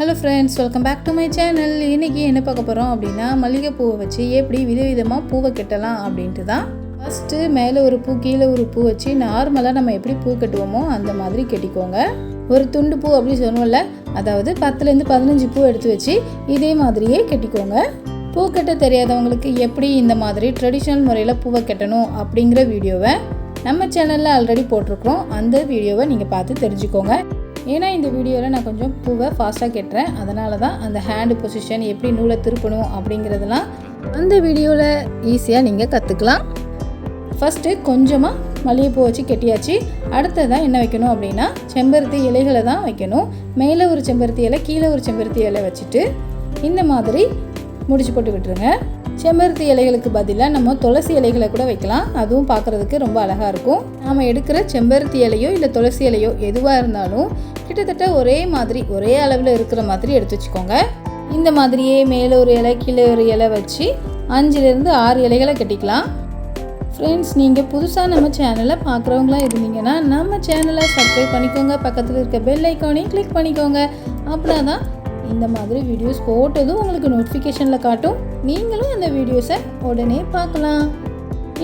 Hello friends welcome back to my channel இன்றைக்கி என்ன பார்க்க போகிறோம் அப்படின்னா மல்லிகைப்பூவை வச்சு எப்படி விதவிதமாக பூவை கட்டலாம் அப்படின்ட்டு தான். ஃபஸ்ட்டு மேலே ஒரு பூ கீழே ஒரு பூ வச்சு நார்மலாக நம்ம எப்படி பூ கட்டுவோமோ அந்த மாதிரி கட்டிக்கோங்க. ஒரு துண்டு பூ அப்படி சொன்னோம்ல அதாவது பத்துலேருந்து பதினஞ்சு பூ எடுத்து வச்சு இதே மாதிரியே கட்டிக்கோங்க. பூ கட்ட தெரியாதவங்களுக்கு எப்படி இந்த மாதிரி ட்ரெடிஷ்னல் முறையில் பூவை கட்டணும் அப்படிங்கிற வீடியோவை நம்ம சேனலில் ஆல்ரெடி போட்டிருக்கிறோம். அந்த வீடியோவை நீங்கள் பார்த்து தெரிஞ்சுக்கோங்க. ஏன்னா இந்த வீடியோவில் நான் கொஞ்சம் பூவை ஃபாஸ்ட்டாக கட்டுறேன். அதனால தான் அந்த ஹேண்டு பொசிஷன் எப்படி நூலை திருப்பணும் அப்படிங்கிறதெல்லாம் அந்த வீடியோவில் ஈஸியாக நீங்கள் கற்றுக்கலாம் ஃபஸ்ட்டு கொஞ்சமாக மல்லிகைப்பூ வச்சு கெட்டியாச்சு. அடுத்ததான் என்ன வைக்கணும் அப்படின்னா செம்பருத்தி இலைகளை தான் வைக்கணும். மேலே ஒரு செம்பருத்தி இலை கீழே ஒரு செம்பருத்தி இலை வச்சுட்டு இந்த மாதிரி முடிச்சு போட்டு விட்டுருங்க செம்பருத்தி இலைகளுக்கு பதிலாக நம்ம துளசி இலைகளை கூட வைக்கலாம். அதுவும் பார்க்குறதுக்கு ரொம்ப அழகாக இருக்கும். நாம் எடுக்கிற செம்பருத்தி இலையோ இல்லை துளசி இலையோ எதுவாக இருந்தாலும் கிட்டத்தட்ட ஒரே மாதிரி ஒரே அளவில் இருக்கிற மாதிரி எடுத்து வச்சுக்கோங்க. இந்த மாதிரியே மேலே ஒரு இலை கீழே ஒரு இலை வச்சு அஞ்சுலேருந்து ஆறு இலைகளை கட்டிக்கலாம். ஃப்ரெண்ட்ஸ் நீங்கள் புதுசாக நம்ம சேனலை பார்க்குறவங்களா இருந்தீங்கன்னா நம்ம சேனலை சப்ஸ்கிரைப் பண்ணிக்கோங்க. பக்கத்தில் இருக்க பெல் ஐக்கானையும் கிளிக் பண்ணிக்கோங்க. அப்படின்னா தான் இந்த மாதிரி வீடியோஸ் போட்டதும் உங்களுக்கு நோட்டிஃபிகேஷனில் காட்டும். நீங்களும் அந்த வீடியோஸை உடனே பார்க்கலாம்.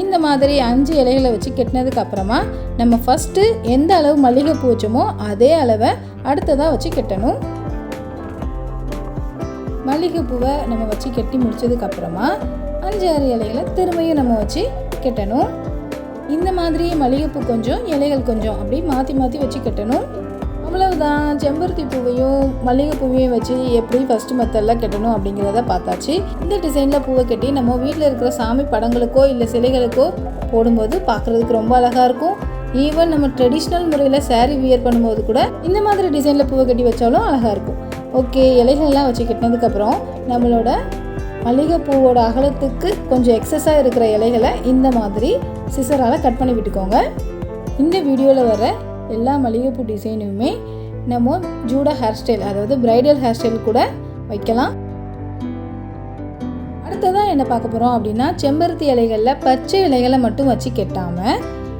இந்த மாதிரி அஞ்சு இலைகளை வச்சு கெட்டினதுக்கு அப்புறமா நம்ம ஃபஸ்ட்டு எந்த அளவு மல்லிகைப்பூ வச்சோமோ அதே அளவை அடுத்ததாக வச்சு கெட்டணும். மல்லிகைப்பூவை நம்ம வச்சு கெட்டி முடித்ததுக்கப்புறமா அஞ்சு ஆறு இலைகளை திரும்பியும் நம்ம வச்சு கெட்டணும். இந்த மாதிரி மல்லிகைப்பூ கொஞ்சம் இலைகள் கொஞ்சம் அப்படி மாற்றி மாற்றி வச்சு கட்டணும். இவ்வளவுதான் செம்பருத்தி பூவையும் மல்லிகைப்பூவையும் வச்சு எப்படி ஃபஸ்ட்டு மெத்தடில் கட்டணும் அப்படிங்கிறத பார்த்தாச்சு. இந்த டிசைனில் பூவை கட்டி நம்ம வீட்டில் இருக்கிற சாமி படங்களுக்கோ இல்லை சிலைகளுக்கோ போடும்போது பார்க்குறதுக்கு ரொம்ப அழகாக இருக்கும். ஈவன் நம்ம ட்ரெடிஷ்னல் முறையில் saree வியர் பண்ணும்போது கூட இந்த மாதிரி டிசைனில் பூவை கட்டி வச்சாலும் அழகாக இருக்கும். ஓகே இலைகள்லாம் வச்சு கட்டினதுக்கப்புறம் நம்மளோட மல்லிகைப்பூவோட அகலத்துக்கு கொஞ்சம் எக்ஸஸாக இருக்கிற இலைகளை இந்த மாதிரி சிசரால் கட் பண்ணி விட்டுக்கோங்க. இந்த வீடியோவில் வர எல்லா மல்லிகைப்பூ டிசைனுமே நம்ம ஜூடா ஹேர் ஸ்டைல் அதாவது பிரைடல் ஹேர் ஸ்டைல் கூட வைக்கலாம். அடுத்ததாக என்ன பார்க்க போகிறோம் அப்படின்னா செம்பருத்தி இலைகளில் பச்சை இலைகளை மட்டும் வச்சு கெட்டாமல்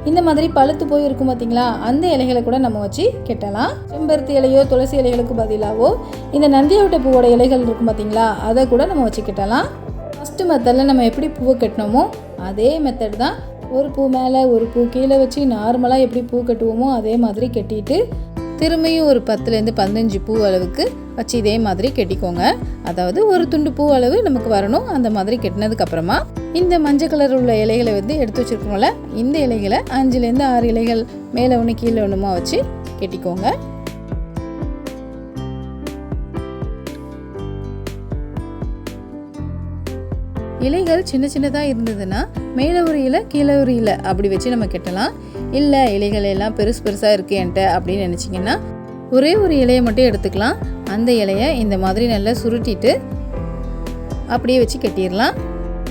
இந்த மாதிரி பழுத்து போய் இருக்கும் பார்த்தீங்களா அந்த இலைகளை கூட நம்ம வச்சு கெட்டலாம். செம்பருத்தி இலையோ துளசி இலைகளுக்கு பதிலாவோ இந்த நந்தியாவட்ட பூவோட இலைகள் இருக்கும் பார்த்தீங்களா அதை கூட நம்ம வச்சு கெட்டலாம். ஃபஸ்ட்டு மெத்தடில் நம்ம எப்படி பூவை கட்டினோமோ அதே மெத்தட் தான் ஒரு பூ மேலே ஒரு பூ கீழே வச்சு நார்மலாக எப்படி பூ கட்டுவோமோ அதே மாதிரி கட்டிட்டு திரும்பியும் ஒரு பத்துலேருந்து பதினஞ்சு பூ அளவுக்கு வச்சு இதே மாதிரி கெட்டிக்கோங்க. அதாவது ஒரு துண்டு பூ அளவு நமக்கு வரணும். அந்த மாதிரி கட்டினதுக்கப்புறமா இந்த மஞ்சள் கலர் உள்ள இலைகளை வந்து எடுத்து வச்சுருக்கோம்ல இந்த இலைகளை அஞ்சுலேருந்து ஆறு இலைகள் மேலே ஒன்று கீழே ஒன்றுமா வச்சு கெட்டிக்கோங்க. இலைகள் சின்ன சின்னதாக இருந்ததுன்னா மேலே ஒரு இலை கீழே ஒரு இலை அப்படி வச்சு நம்ம கெட்டலாம். இல்லை இலைகள் எல்லாம் பெருசு பெருசாக இருக்கு என்கிட்ட அப்படின்னு நினச்சிங்கன்னா ஒரே ஒரு இலையை மட்டும் எடுத்துக்கலாம். அந்த இலையை இந்த மாதிரி நல்லா சுருட்டிட்டு அப்படியே வச்சு கட்டிடலாம்.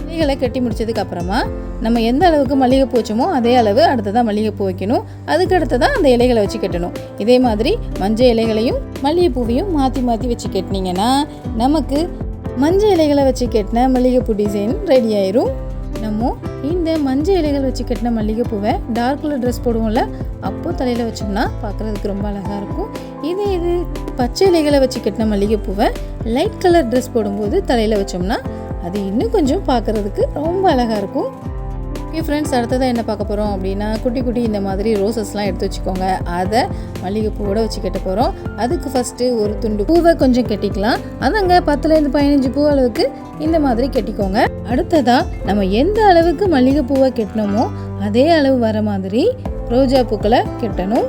இலைகளை கட்டி முடிச்சதுக்கு அப்புறமா நம்ம எந்த அளவுக்கு மல்லிகைப்பூ வச்சோமோ அதே அளவு அடுத்ததான் மல்லிகைப்பூ வைக்கணும். அதுக்கு அடுத்ததாக அந்த இலைகளை வச்சு கட்டணும். இதே மாதிரி மஞ்சள் இலைகளையும் மல்லிகைப்பூவையும் மாற்றி மாற்றி வச்சு கட்டினீங்கன்னா நமக்கு மஞ்சள் இலைகளை வச்சு கட்டின மல்லிகைப்பூ டிசைன் ரெடி ஆயிரும். நம்ம இந்த மஞ்சள் இலைகள் வச்சு கட்டின மல்லிகைப்பூவை டார்க் கலர் ட்ரெஸ் போடுவோம்ல அப்போ தலையில் வச்சோம்னா பார்க்குறதுக்கு ரொம்ப அழகாக இருக்கும். இதே இது பச்சை இலைகளை வச்சு கட்டின மல்லிகைப்பூவை லைட் கலர் ட்ரெஸ் போடும்போது தலையில் வச்சோம்னா அது இன்னும் கொஞ்சம் பார்க்குறதுக்கு ரொம்ப அழகாக இருக்கும். ஓகே ஃப்ரெண்ட்ஸ் அடுத்ததாக என்ன பார்க்க போகிறோம் அப்படின்னா குட்டி குட்டி இந்த மாதிரி ரோசஸ்லாம் எடுத்து வச்சுக்கோங்க. அதை மல்லிகைப்பூவோட வச்சு கட்ட போகிறோம் அதுக்கு ஃபஸ்ட்டு ஒரு துண்டு பூவை கொஞ்சம் கட்டிக்கலாம். அதங்க பத்துலேருந்து பதினஞ்சு பூ அளவுக்கு இந்த மாதிரி கட்டிக்கோங்க. அடுத்ததாக நம்ம எந்த அளவுக்கு மல்லிகைப்பூவை கட்டினோமோ அதே அளவு வர மாதிரி ரோஜா பூக்களை கட்டணும்.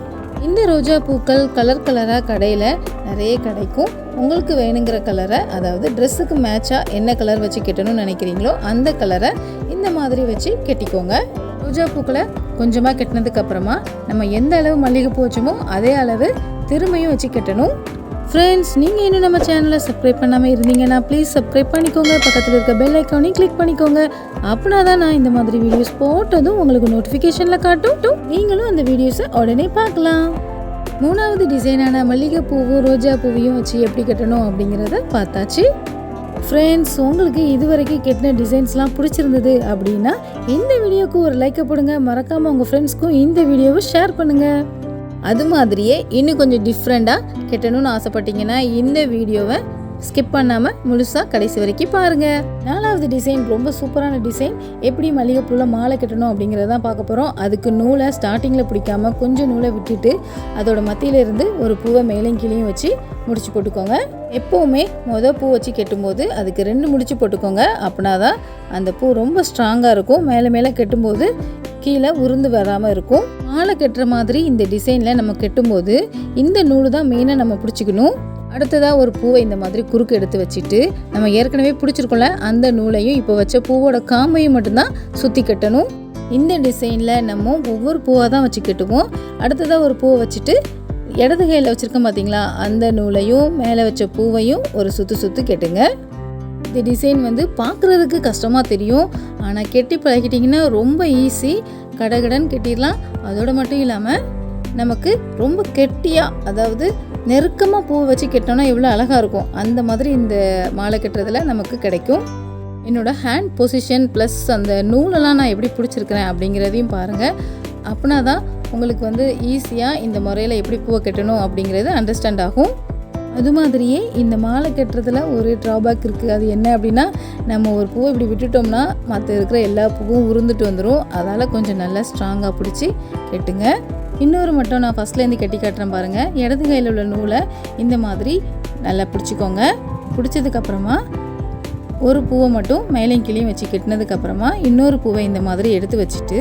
இந்த ரோஜா பூக்கள் கலர் கலராக கடையில் நிறைய கிடைக்கும். உங்களுக்கு வேணுங்கிற கலரை அதாவது ட்ரெஸ்ஸுக்கு மேட்சாக என்ன கலர் வச்சு கட்டணும்னு நினைக்கிறீங்களோ அந்த கலரை இந்த மாதிரி வச்சு கட்டிக்கோங்க. ரோஜா பூக்களை கொஞ்சமாக கட்டினதுக்கு அப்புறமா நம்ம எந்த அளவு மல்லிகைப்பூ வச்சோமோ அதே அளவு திரும்பியும் வச்சு கட்டணும். ஃப்ரெண்ட்ஸ் நீங்கள் இன்னும் நம்ம சேனலை சப்ஸ்கிரைப் பண்ணாமல் இருந்தீங்கன்னா ப்ளீஸ் சப்ஸ்கிரைப் பண்ணிக்கோங்க. பக்கத்தில் இருக்க பெல் ஐக்கானையும் கிளிக் பண்ணிக்கோங்க. அப்படின்னா தான் நான் இந்த மாதிரி வீடியோஸ் போட்டதும் உங்களுக்கு நோட்டிஃபிகேஷனில் காட்டும். நீங்களும் அந்த வீடியோஸை உடனே பார்க்கலாம். மூணாவது டிசைனான மல்லிகைப்பூவும் ரோஜா பூவையும் வச்சு எப்படி கட்டணும் அப்படிங்கிறத பார்த்தாச்சு. ஃப்ரெண்ட்ஸ் உங்களுக்கு இதுவரைக்கும் கெட்டின டிசைன்ஸ்லாம் பிடிச்சிருந்தது அப்படின்னா இந்த வீடியோக்கு ஒரு லைக்கை போடுங்க. மறக்காமல் உங்கள் ஃப்ரெண்ட்ஸ்க்கும் இந்த வீடியோவை ஷேர் பண்ணுங்கள் அது மாதிரியே இன்னும் கொஞ்சம் டிஃப்ரெண்ட்டாக கெட்டணும்னு ஆசைப்பட்டீங்கன்னா இந்த வீடியோவை ஸ்கிப் பண்ணாமல் முழுசாக கடைசி வரைக்கும் பாருங்கள் நாலாவது டிசைன் ரொம்ப சூப்பரான டிசைன் எப்படி மல்லிகைப்பூவில் மாலை கட்டணும் அப்படிங்கிறத தான் பார்க்க போகிறோம் அதுக்கு நூலை ஸ்டார்டிங்கில் பிடிக்காம கொஞ்சம் நூலை விட்டுட்டு அதோட மத்தியிலேருந்து ஒரு பூவை மேலையும் கீழையும் வச்சு முடிச்சு போட்டுக்கோங்க. எப்போவுமே மொதல் பூ வச்சு கெட்டும்போது அதுக்கு ரெண்டு முடிச்சு போட்டுக்கோங்க. அப்படின்னா தான் அந்த பூ ரொம்ப ஸ்ட்ராங்காக இருக்கும். மேலே மேலே கெட்டும்போது கீழே உருந்து வராமல் இருக்கும். மாலை கட்டுற மாதிரி இந்த டிசைனில் நம்ம கெட்டும்போது இந்த நூல் தான் மெயினாக நம்ம பிடிச்சிக்கணும். அடுத்ததாக ஒரு பூவை இந்த மாதிரி குறுக்கு எடுத்து வச்சுட்டு நம்ம ஏற்கனவே பிடிச்சிருக்கோம்ல அந்த நூலையும் இப்போ வச்ச பூவோட காம்பையும் மட்டும்தான் சுற்றி கட்டணும். இந்த டிசைனில் நம்ம ஒவ்வொரு பூவாக தான் வச்சு கட்டுவோம். அடுத்ததாக ஒரு பூவை வச்சுட்டு இடது கையில் வச்சுருக்கோம் பார்த்தீங்களா அந்த நூலையும் மேலே வச்ச பூவையும் ஒரு சுற்று சுற்று கெட்டுங்க. இந்த டிசைன் வந்து பார்க்குறதுக்கு கஷ்டமாக தெரியும். ஆனால் கெட்டி பழகிட்டிங்கன்னா ரொம்ப ஈஸி. கடகடன் கெட்டிடலாம். அதோடு மட்டும் இல்லாமல் நமக்கு ரொம்ப கெட்டியாக அதாவது நெருக்கமாக பூவை வச்சு கெட்டோம்னா எவ்வளோ அழகாக இருக்கும். அந்த மாதிரி இந்த மாலை கட்டுறதுல நமக்கு கிடைக்கும். என்னோட ஹேண்ட் பொசிஷன் ப்ளஸ் அந்த நூலெல்லாம் நான் எப்படி பிடிச்சிருக்கிறேன் அப்படிங்கிறதையும் பாருங்கள் அப்படின்னா தான் உங்களுக்கு வந்து ஈஸியாக இந்த முறையில் எப்படி பூவை கட்டணும் அப்படிங்கிறது அண்டர்ஸ்டாண்ட் ஆகும். அது மாதிரியே இந்த மாலை கட்டுறதுல ஒரு ட்ராபேக் இருக்குது அது என்ன அப்படின்னா நம்ம ஒரு பூவை இப்படி விட்டுட்டோம்னா மற்ற இருக்கிற எல்லா பூவும் உருந்துட்டு வந்துடும் அதால் கொஞ்சம் நல்லா ஸ்ட்ராங்காக பிடிச்சி கெட்டுங்க. இன்னொரு மட்டும் நான் ஃபஸ்ட்லேருந்து கட்டி காட்டுறேன் பாருங்கள் இடது கையில் உள்ள நூலை இந்த மாதிரி நல்லா பிடிச்சிக்கோங்க. பிடிச்சதுக்கப்புறமா ஒரு பூவை மட்டும் மேலையும் கிளியும் வச்சு கெட்டினதுக்கப்புறமா இன்னொரு பூவை இந்த மாதிரி எடுத்து வச்சுட்டு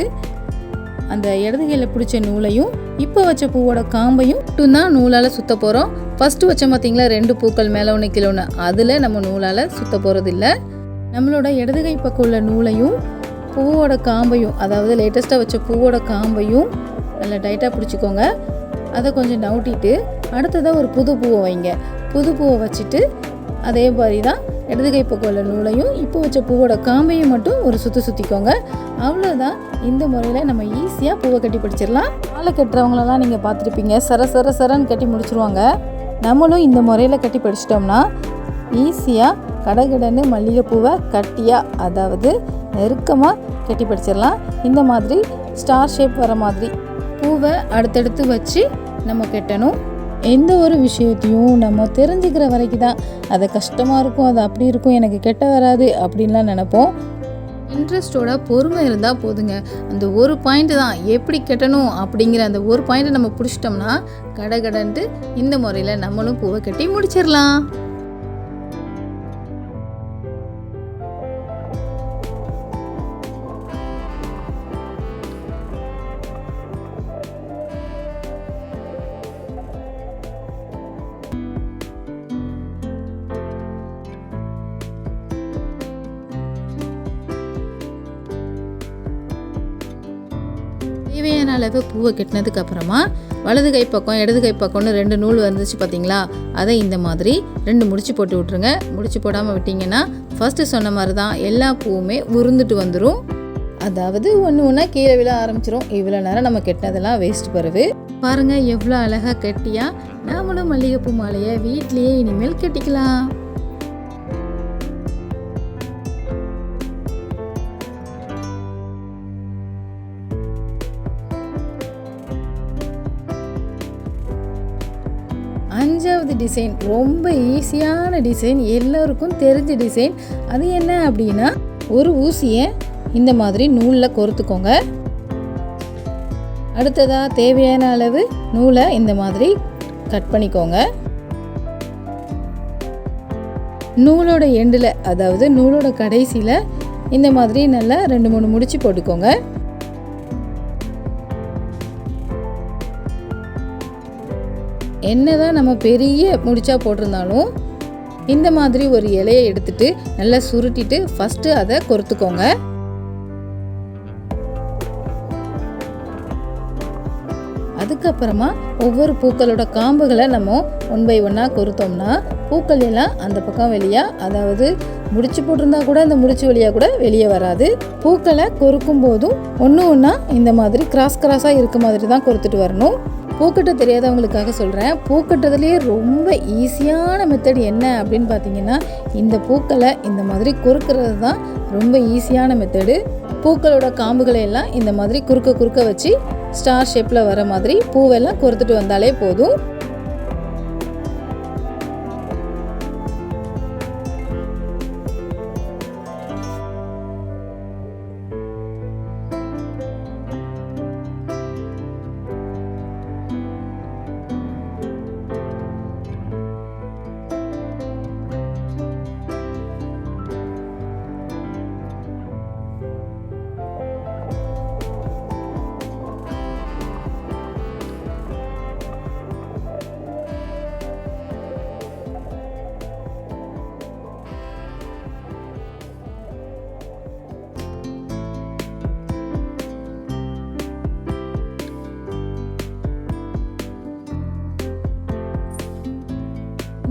அந்த இடது கையில் பிடிச்ச நூலையும் இப்போ வச்ச பூவோட காம்பையும் மட்டும்தான் நூலால் சுத்த போகிறோம் ஃபஸ்ட்டு வச்ச பார்த்திங்களா ரெண்டு பூக்கள் மேலே ஒன்று கீழே ஒன்று அதில் நம்ம நூலால் சுத்த போகிறது இல்லை நம்மளோட இடது கை பக்கம் உள்ள நூலையும் பூவோட காம்பையும் அதாவது லேட்டஸ்ட்டாக வச்ச பூவோட காம்பையும் நல்லா டைட்டாக பிடிச்சிக்கோங்க. அதை கொஞ்சம் நவுட்டிட்டு அடுத்ததாக ஒரு புது பூவை வைங்க. புது பூவை வச்சுட்டு அதே மாதிரி தான் இடது கை பக்கம் நூலையும் இப்போ வச்ச பூவோட காம்பையும் மட்டும் ஒரு சுற்றி சுற்றிக்கோங்க அவ்வளோதான் இந்த முறையில் நம்ம ஈஸியாக பூவை கட்டி பிடிச்சிடலாம். மாலை கட்டுறவங்களெல்லாம் நீங்கள் பார்த்துருப்பீங்க. சர சர சரன்னு கட்டி முடிச்சிருவாங்க. நம்மளும் இந்த முறையில் கட்டி படிச்சிட்டோம்னா ஈஸியாக கடகடன்னு மல்லிகைப்பூவை கட்டியாக அதாவது நெருக்கமாக கட்டி படிச்சிடலாம். இந்த மாதிரி ஸ்டார் ஷேப் வர மாதிரி பூவை அடுத்தடுத்து வச்சு நம்ம கட்டணும். எந்த ஒரு விஷயத்தையும் நம்ம தெரிஞ்சுக்கிற வரைக்கும் தான். அது கஷ்டமாக இருக்கும் அது அப்படி இருக்கும் எனக்கு கெட்ட வராது அப்படின்லாம் நினப்போம். இன்ட்ரெஸ்டோட பொறுமை இருந்தால் போதுங்க. அந்த ஒரு பாயிண்ட் தான் எப்படி கட்டணும் அப்படிங்கிற அந்த ஒரு பாயிண்ட்டை நம்ம பிடிச்சிட்டோம்னா கடகடன்ட்டு இந்த முறையில் நம்மளும் பூவை கட்டி முடிச்சிடலாம். தேவையான அளவு பூவை கெட்டினதுக்கு அப்புறமா வலது கை பக்கம் இடது கை பக்கம்னு ரெண்டு நூல் வந்துச்சு பார்த்தீங்களா அதை இந்த மாதிரி ரெண்டு முடிச்சு போட்டு விட்ருங்க முடிச்சு போடாமல் விட்டிங்கன்னா ஃபஸ்ட்டு சொன்ன மாதிரி தான் எல்லா பூவுமே உருந்துட்டு வந்துடும் அதாவது ஒன்று ஒன்றா கீழே விழ ஆரம்பிச்சிரும். இவ்வளோ நேரம் நம்ம கெட்டினதெல்லாம் வேஸ்ட் பருவு பாருங்கள் எவ்வளோ அழகாக கெட்டியாக நாமளும் மல்லிகைப்பூ மாலையை வீட்லேயே இனிமேல் கெட்டிக்கலாம். அஞ்சாவது டிசைன் ரொம்ப ஈஸியான டிசைன் எல்லோருக்கும் தெரிஞ்ச டிசைன் அது என்ன அப்படின்னா ஒரு ஊசியை இந்த மாதிரி நூலில் கோர்த்துக்கோங்க. அடுத்ததாக தேவையான அளவு நூலை இந்த மாதிரி கட் பண்ணிக்கோங்க. நூலோட எண்டில் அதாவது நூலோட கடைசியில் இந்த மாதிரி நல்லா ரெண்டு மூணு முடிச்சு போட்டுக்கோங்க. என்னதான் நம்ம பெரிய முடிச்சா போட்டிருந்தாலும் இந்த மாதிரி ஒரு இலையை எடுத்துட்டு நல்லா சுருட்டிட்டு ஃபஸ்ட்டு அதை கொறுத்துக்கோங்க. அதுக்கப்புறமா ஒவ்வொரு பூக்களோட காம்புகளை நம்ம ஒன் பை ஒன்னாக கொறுத்தோம்னா பூக்கள் எல்லாம் அந்த பக்கம் வெளியாக அதாவது முடிச்சு போட்டிருந்தா கூட அந்த முடிச்சு வழியாக கூட வெளியே வராது. பூக்களை கொறுக்கும் போதும் ஒன்று ஒன்றா இந்த மாதிரி கிராஸ் கிராஸாக இருக்க மாதிரி தான் கொறுத்துட்டு வரணும். பூக்கட்ட தெரியாதவங்களுக்காக சொல்கிறேன் பூக்கட்டுறதுலேயே ரொம்ப ஈஸியான மெத்தட் என்ன அப்படின்னு பார்த்தீங்கன்னா இந்த பூக்களை இந்த மாதிரி குறுக்கிறது தான் ரொம்ப ஈஸியான மெத்தடு பூக்களோட காம்புகளை எல்லாம் இந்த மாதிரி குறுக்க குறுக்க வச்சு ஸ்டார் ஷேப்பில் வர மாதிரி பூவெல்லாம் கொறுத்துட்டு வந்தாலே போதும்.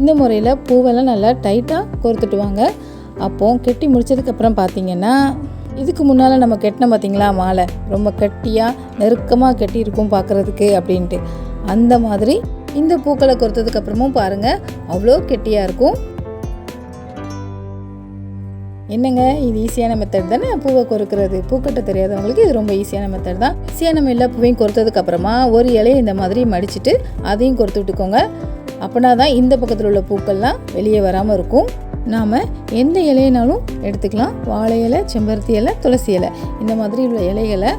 இந்த முறையில் பூவெல்லாம் நல்லா டைட்டாக கோர்த்துட்டு வாங்க அப்போ கெட்டி முடிச்சதுக்கப்புறம் பார்த்தீங்கன்னா இதுக்கு முன்னால் நம்ம கெட்டின பார்த்தீங்களா மாலை. ரொம்ப கட்டியாக நெருக்கமாக கெட்டி இருக்கும் பார்க்குறதுக்கு அப்படின்ட்டு. அந்த மாதிரி இந்த பூக்களை கொடுத்ததுக்கப்புறமும் பாருங்கள் அவ்வளோ கெட்டியாக இருக்கும். என்னங்க? இது ஈஸியான மெத்தட் தானே? பூவை கொறுக்கிறது. பூக்கட்ட தெரியாதவங்களுக்கு இது ரொம்ப ஈஸியான மெத்தட் தான். ஈஸியாக நம்ம எல்லா பூவையும் கொறுத்ததுக்கு அப்புறமா ஒரு இலையை இந்த மாதிரி மடிச்சுட்டு அதையும் கொறுத்து விட்டுக்கோங்க. அப்படின்னா தான் இந்த பக்கத்தில் உள்ள பூக்கள்லாம் வெளியே வராமல் இருக்கும். நாம் எந்த இலையினாலும் எடுத்துக்கலாம். வாழை இலை செம்பருத்தி இலை துளசி இலை. இந்த மாதிரி உள்ள இலைகளை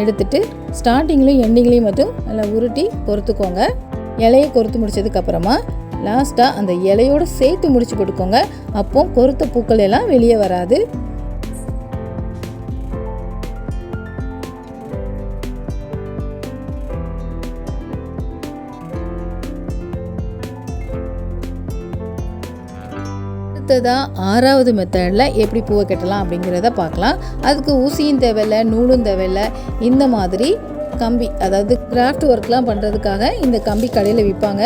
எடுத்துட்டு ஸ்டார்டிங்லேயும் எண்டிங்லேயும் மட்டும் நல்லா உருட்டி பொறுத்துக்கோங்க. இலையை கொறுத்து முடித்ததுக்கப்புறமா லாஸ்ட்டாக அந்த இலையோடு சேர்த்து முடிச்சு போட்டுக்கோங்க அப்போ கொறுத்த பூக்கள் எல்லாம் வெளியே வராது. அடுத்ததாக ஆறாவது மெத்தடில் எப்படி பூவை கட்டலாம் அப்படிங்கிறத பார்க்கலாம். அதுக்கு ஊசியும் தேவையில்லை நூலும் தேவையில்லை. இந்த மாதிரி கம்பி அதாவது கிராஃப்ட் ஒர்க்லாம் பண்ணுறதுக்காக இந்த கம்பி கடையில் விற்பாங்க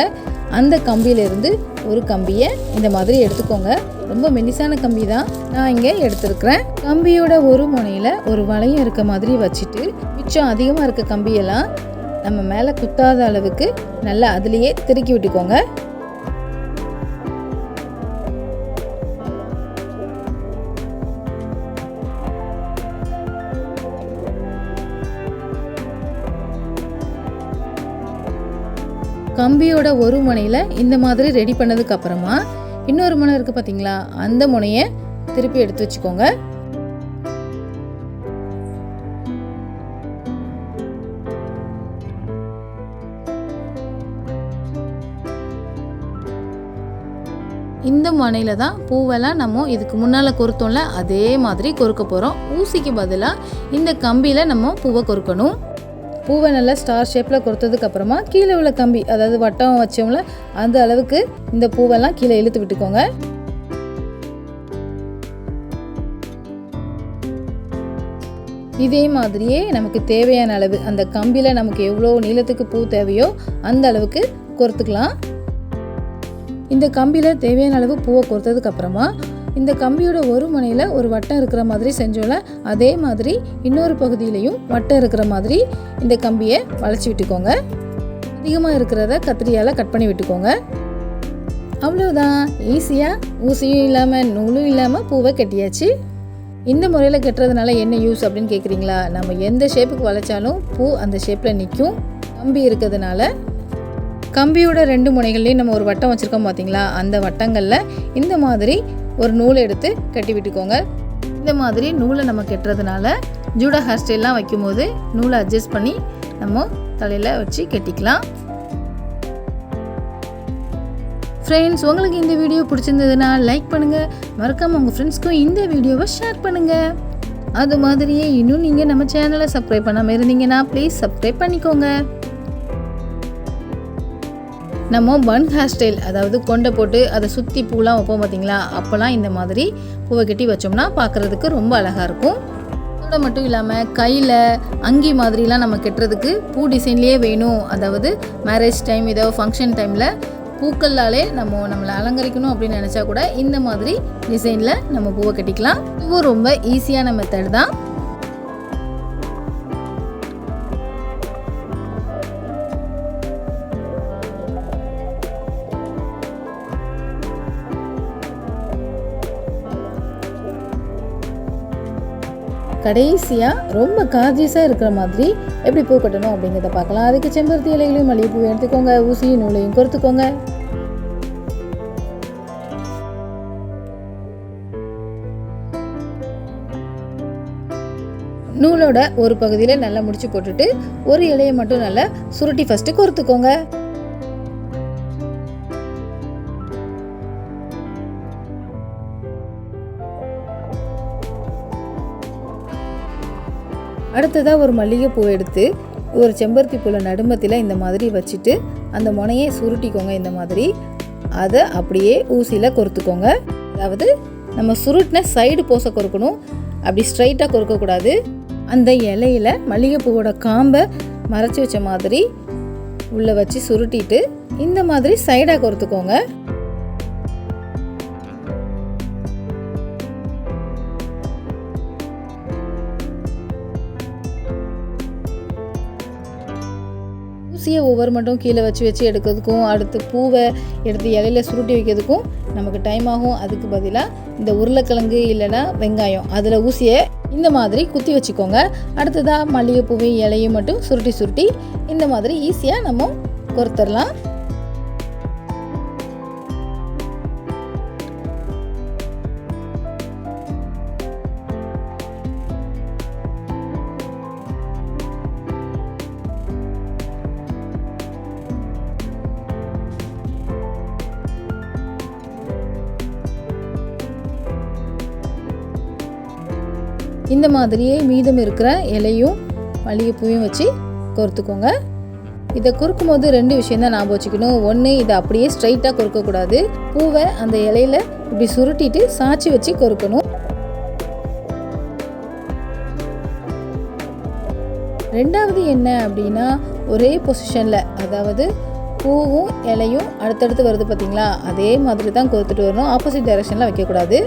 அந்த கம்பியிலேருந்து ஒரு கம்பியை இந்த மாதிரி எடுத்துக்கோங்க. ரொம்ப மெலிசான கம்பி தான் நான் இங்கே எடுத்திருக்கிறேன். கம்பியோட ஒரு முனையில் ஒரு வளையம் இருக்க மாதிரி வச்சுட்டு மிச்சம் அதிகமாக இருக்க கம்பியெல்லாம் நம்ம மேலே குத்தாத அளவுக்கு நல்லா அதுலேயே திருக்கி விட்டுக்கோங்க. கம்பியோட ஒரு முனையில் இந்த மாதிரி ரெடி பண்ணதுக்கு அப்புறமா இன்னொரு முனை இருக்குது பார்த்தீங்களா அந்த முனையை திருப்பி எடுத்து வச்சுக்கோங்க. இந்த முனையில் தான் பூவெல்லாம் நம்ம இதுக்கு முன்னால் கொறுத்தோம்ல அதே மாதிரி கொறுக்க போகிறோம் ஊசிக்கு பதிலாக இந்த கம்பியில் நம்ம பூவை கொறுக்கணும். பூவை நல்லா ஸ்டார் ஷேப்பில் கொடுத்ததுக்கு அப்புறமா கீழே உள்ள கம்பி அதாவது வட்டம் வச்சோம்ல அந்த அளவுக்கு இந்த பூவெல்லாம் கீழே இழுத்து விட்டுக்கோங்க. இதே மாதிரியே நமக்கு தேவையான அளவு அந்த கம்பியில் நமக்கு எவ்வளோ நீளத்துக்கு பூ தேவையோ அந்த அளவுக்கு கொறுத்துக்கலாம் இந்த கம்பியில் தேவையான அளவு பூவை கொடுத்ததுக்கு அப்புறமா இந்த கம்பியோட ஒரு முனையில் ஒரு வட்டம் இருக்கிற மாதிரி செஞ்சோம்ல அதே மாதிரி இன்னொரு பகுதியிலையும் வட்டம் இருக்கிற மாதிரி இந்த கம்பியை வளைச்சி விட்டுக்கோங்க. அதிகமாக இருக்கிறத கத்திரியால் கட் பண்ணி விட்டுக்கோங்க. அவ்வளோதான் ஈஸியாக ஊசியும் இல்லாமல் நூலும் இல்லாமல் பூவை கட்டியாச்சு. இந்த முறையில் கட்டுறதுனால என்ன யூஸ் அப்படின்னு கேட்குறீங்களா நம்ம எந்த ஷேப்புக்கு வளைச்சாலும் பூ அந்த ஷேப்பில் நிற்கும் கம்பி இருக்கிறதுனால. கம்பியோட ரெண்டு முனைகள்லேயும் நம்ம ஒரு வட்டம் வச்சுருக்கோம் பார்த்தீங்களா அந்த வட்டங்களில் இந்த மாதிரி ஒரு நூலை எடுத்து கட்டி விட்டுக்கோங்க. இந்த மாதிரி நூலை நம்ம கட்டுறதுனால ஜூடா ஹேர் ஸ்டைல்லாம் வைக்கும்போது நூலை அட்ஜஸ்ட் பண்ணி நம்ம தலையில் வச்சு கட்டிக்கலாம். ஃப்ரெண்ட்ஸ் உங்களுக்கு இந்த வீடியோ பிடிச்சிருந்ததுன்னா லைக் பண்ணுங்கள் மறக்காமல் உங்கள் ஃப்ரெண்ட்ஸ்க்கும் இந்த வீடியோவை ஷேர் பண்ணுங்கள் அது மாதிரியே இன்னும் நீங்கள் நம்ம சேனலை சப்ஸ்கிரைப் பண்ணாமல் இருந்தீங்கன்னா ப்ளீஸ் சப்ஸ்கிரைப் பண்ணிக்கோங்க. நம்ம பன் ஹேர் ஸ்டைல் அதாவது கொண்டை போட்டு அதை சுற்றி பூலாம் வைப்போம் பார்த்தீங்களா அப்போல்லாம் இந்த மாதிரி பூவை கட்டி வச்சோம்னா பார்க்குறதுக்கு ரொம்ப அழகாக இருக்கும். அதோட மட்டும் இல்லாமல் கையில் அங்கி மாதிரிலாம் நம்ம கட்டுறதுக்கு பூ டிசைன்லேயே வேணும். அதாவது மேரேஜ் டைம் ஏதோ ஃபங்க்ஷன் டைமில் பூக்கள்னாலே நம்ம நம்மளை அலங்கரிக்கணும் அப்படின்னு நினச்சா கூட இந்த மாதிரி டிசைனில் நம்ம பூவை கட்டிக்கலாம். இதுவும் ரொம்ப ஈஸியான மெத்தட் தான். கடைசியாக ரொம்ப காஜியஸாக இருக்கிற மாதிரி எப்படி பூ கட்டணும் அப்படிங்கிறத பார்க்கலாம். அதுக்கு செம்பருத்தி இலைகளையும் மல்லிகைப்பூ எடுத்துக்கோங்க ஊசியும் நூலையும் கொடுத்துக்கோங்க நூலோட ஒரு பகுதியில் நல்லா முடிச்சு போட்டுட்டு ஒரு இலையை மட்டும் நல்லா சுருட்டி ஃபஸ்ட்டு கொறுத்துக்கோங்க அடுத்ததாக ஒரு மல்லிகைப்பூ எடுத்து ஒரு செம்பருத்தி பூவில் நடுமத்தில் இந்த மாதிரி வச்சுட்டு அந்த முனையை சுருட்டிக்கோங்க இந்த மாதிரி. அதை அப்படியே ஊசியில் கொறுத்துக்கோங்க. அதாவது நம்ம சுருட்டின சைடு போச கொறுக்கணும். அப்படி ஸ்ட்ரைட்டாக கொறுக்கக்கூடாது அந்த இலையில மல்லிகைப்பூவோட காம்பை மறைச்சி வச்ச மாதிரி உள்ளே வச்சு சுருட்டிட்டு இந்த மாதிரி சைடாக கொறுத்துக்கோங்க. ஊசியை ஒவ்வொரு மட்டும் கீழே வச்சு வச்சு எடுக்கிறதுக்கும் அடுத்து பூவை எடுத்து இலையில சுருட்டி வைக்கிறதுக்கும் நமக்கு டைம் ஆகும். அதுக்கு பதிலாக இந்த உருளைக்கிழங்கு இல்லைன்னா வெங்காயம். அதில் ஊசியை இந்த மாதிரி குத்தி வச்சுக்கோங்க. அடுத்ததாக மல்லிகைப்பூவையும் இலையும் மட்டும் சுருட்டி சுருட்டி இந்த மாதிரி ஈஸியாக நம்ம கொறுத்துடலாம் இந்த மாதிரியே மீதம் இருக்கிற இலையும் மல்லிகைப்பூவையும் வச்சு கொறுத்துக்கோங்க இதை கொறுக்கும் போது ரெண்டு விஷயம் தான் ஞாபகம் வச்சுக்கணும். ஒன்று இதை அப்படியே ஸ்ட்ரைட்டாக கொறுக்கக்கூடாது பூவை அந்த இலையில இப்படி சுருட்டிட்டு சாய்ச்சி வச்சு கொறுக்கணும் ரெண்டாவது என்ன அப்படின்னா ஒரே பொசிஷனில் அதாவது பூவும் இலையும் அடுத்தடுத்து வருது பார்த்தீங்களா அதே மாதிரி தான் கொடுத்துட்டு வரணும். ஆப்போசிட் டைரெக்ஷனில் வைக்கக்கூடாது.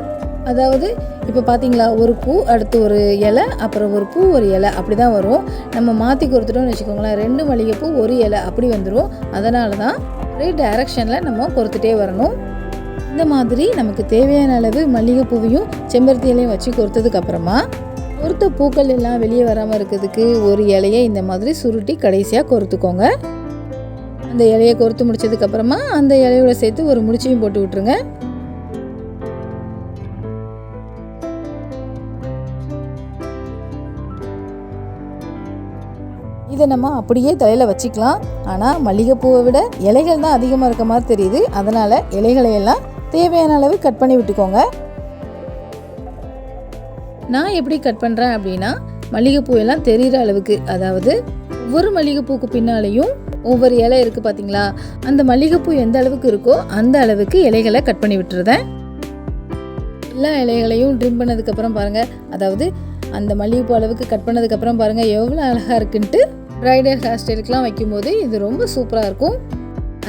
அதாவது இப்போ பார்த்தீங்களா ஒரு பூ அடுத்து ஒரு இலை அப்புறம் ஒரு பூ ஒரு இலை அப்படி தான் வரும். நம்ம மாற்றி கொடுத்துட்டோம்னு வச்சுக்கோங்களேன் ரெண்டு மல்லிகைப்பூ ஒரு இலை அப்படி வந்துடும் அதனால தான் ஒரே டைரக்ஷனில் நம்ம கொடுத்துட்டே வரணும். இந்த மாதிரி நமக்கு தேவையான அளவு மல்லிகைப்பூவையும் செம்பருத்தி இலையும் வச்சு கொடுத்ததுக்கப்புறமா பொறுத்த பூக்கள் எல்லாம் வெளியே வராமல் இருக்கிறதுக்கு ஒரு இலையை இந்த மாதிரி சுருட்டி கடைசியாக கொறுத்துக்கோங்க அந்த இலையை கொறுத்து முடிச்சதுக்கப்புறமா அந்த இலையோட சேர்த்து ஒரு முடிச்சையும் போட்டு விட்டுருங்க. இதை நம்ம அப்படியே தலையில் வச்சுக்கலாம். ஆனால் மல்லிகைப்பூவை விட இலைகள் தான் அதிகமாக இருக்க மாதிரி தெரியுது. அதனால் இலைகளையெல்லாம் தேவையான அளவு கட் பண்ணி விட்டுக்கோங்க. நான் எப்படி கட் பண்ணுறேன் அப்படின்னா மல்லிகைப்பூ எல்லாம் தெரிகிற அளவுக்கு அதாவது ஒவ்வொரு மல்லிகைப்பூக்கு பின்னாலேயும் ஒவ்வொரு இலை இருக்குது பார்த்தீங்களா அந்த மல்லிகைப்பூ எந்த அளவுக்கு இருக்கோ அந்த அளவுக்கு இலைகளை கட் பண்ணி விட்டுருதேன் எல்லா இலைகளையும் ட்ரிம் பண்ணதுக்கப்புறம் பாருங்கள் அதாவது அந்த மல்லிகைப்பூ அளவுக்கு கட் பண்ணதுக்கப்புறம் பாருங்கள் எவ்வளோ அழகாக இருக்குன்ட்டு ப்ரைடல் ஹேர் ஸ்டைலுக்கெலாம் வைக்கும்போது இது ரொம்ப சூப்பராக இருக்கும்.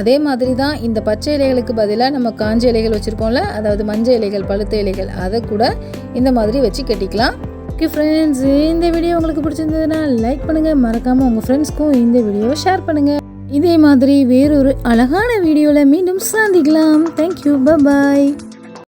அதே மாதிரி தான் இந்த பச்சை இலைகளுக்கு பதிலாக நம்ம காஞ்ச இலைகள் வச்சுருக்கோம்ல அதாவது மஞ்சள் இலைகள் பழுத்த இலைகள் அதை கூட இந்த மாதிரி வச்சு கட்டிக்கலாம். ஓகே ஃப்ரெண்ட்ஸ் இந்த வீடியோ உங்களுக்கு பிடிச்சிருந்ததுன்னா லைக் பண்ணுங்கள் மறக்காமல் உங்கள் ஃப்ரெண்ட்ஸ்க்கும் இந்த வீடியோவை ஷேர் பண்ணுங்கள் இதே மாதிரி வேறொரு அழகான வீடியோவில் மீண்டும் சந்திக்கலாம். Thank you bye